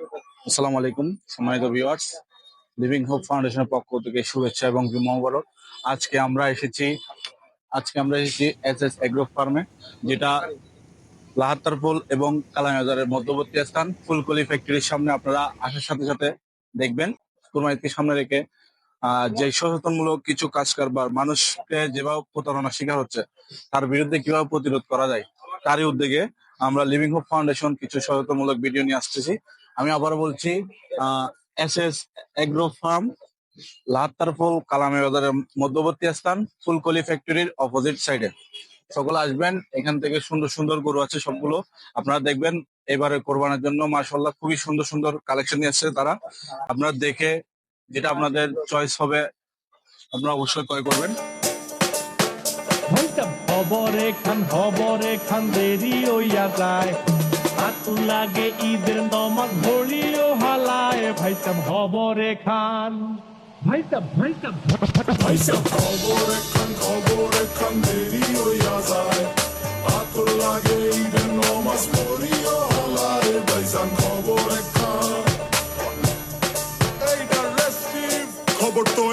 আসসালামু আলাইকুম, সম্মানিত ভিউয়ার্স লিভিং হোপ ফাউন্ডেশনের পক্ষ থেকে শুভেচ্ছা এবং মহাবরক আজকে আমরা এসেছি, আজকে আমরা এসেছি এস এস এগ্রো ফার্মে যেটা লাহাত্তারপুল এবং কালামাজারের মধ্যবর্তী স্থান, ফুলকলি ফ্যাক্টরির সামনে আপনারা আসার সাথে সাথে দেখবেন কুরবানিকে সামনে রেখে যে সচেতনমূলক কিছু কাজ কারবার মানুষকে যেভাবে প্রতারণার শিকার হচ্ছে, তার বিরুদ্ধে কীভাবে প্রতিরোধ করা যায়, তারই উদ্যোগে আমরা লিভিং হোপ ফাউন্ডেশন কিছু সচেতনমূলক ভিডিও নিয়ে আসতেছি। আমি আবারও বলছি S S agro farm Lahattarpul কালামে বাজারের মধ্যবর্তী স্থান, ফুলকলি ফ্যাক্টরির অপোজিট সাইডে সকলে আসবেন, এখান থেকে সুন্দর সুন্দর গরু আছে সবগুলো। আপনারা দেখবেন, এবারে কোরবানের জন্য মাশাল্লাহ খুবই সুন্দর সুন্দর কালেকশন নিয়ে আসছে তারা। আপনারা দেখে, যেটা আপনাদের চয়েস হবে, আপনারা অবশ্যই ক্রয় করবেন। খবরে খান খবরে খান দেরি ওইয়া যায়। হাতু লাগে ঈদের নমাজ ভরিও হালায়। ভাইসাম খবরে খান ভাইসাম ভাইসাম ভাইসাম খবরে খান খবরে খান দেরি ওইয়া যায়। হাতু লাগে ঈদের নমাজ ভরিও হালায়। ভাইসাম খবরে খান খবর তো